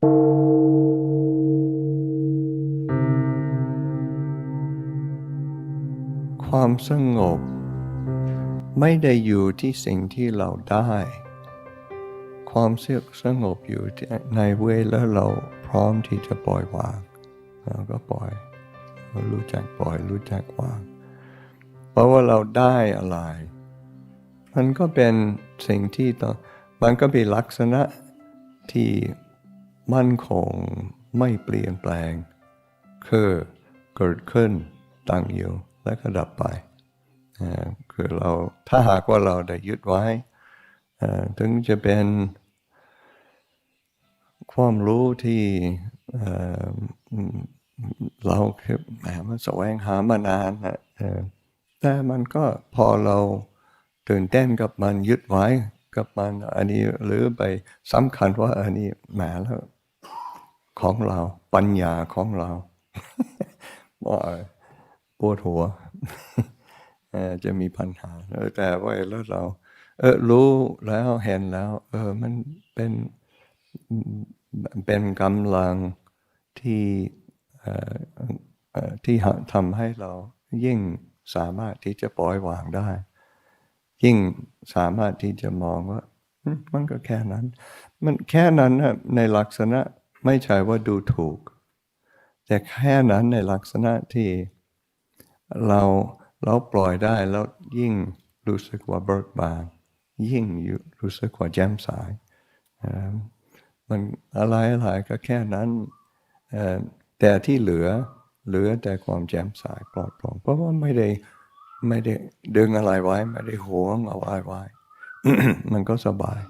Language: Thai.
ความสงบ ไม่ได้อยู่ที่สิ่งที่เราได้ ความเสงบอยู่ในเวลาเราพร้อมที่จะปล่อยวางเราก็ปล่อยเรารู้จักปล่อยรู้จักวาง เพราะว่าเราได้อะไร มันก็เป็นสิ่งที่ต้องมันก็เป็นลักษณะที่ มั่นคงไม่เปลี่ยนแปลง คือเกิดขึ้นตั้งอยู่และก็ดับไป คือเราถ้าหากว่าเราได้ยึดไว้ ถึงจะเป็น ความรู้ที่เราคือแหมมันแสวงหามานานนะแต่มันก็พอเราตื่นเต้นกับมันยึดไว้กับมันอันนี้หรือไปสำคัญว่าอันนี้แหมแล้ว ของเรา ปัญญาของเราว่าปวดหัวจะมีปัญหาแต่ว่าแล้วเรา เออรู้แล้วเห็นแล้ว เออมันเป็นเป็นกำลังที่ที่ทำให้เรายิ่งสามารถที่จะปล่อยวางได้ ยิ่งสามารถที่จะมองว่ามมันก็แค่นั้น มันแค่นั้นนะในลักษณะ ไม่ใช่ว่าดูถูก แต่แค่นั้นในลักษณะที่เราเราปล่อยได้แล้วยิ่งรู้สึกว่าเบิกบาน ยิ่งรู้สึกว่าแจ่มใสมันอะไรอะไรก็แค่นั้น แต่ที่เหลือเหลือแต่ความแจ่มใสปลอดโปร่งเพราะว่าไม่ได้ไม่ได้ดึงอะไรไว้ ไม่ได้หวงเอาไว้ไว้ มันก็สบาย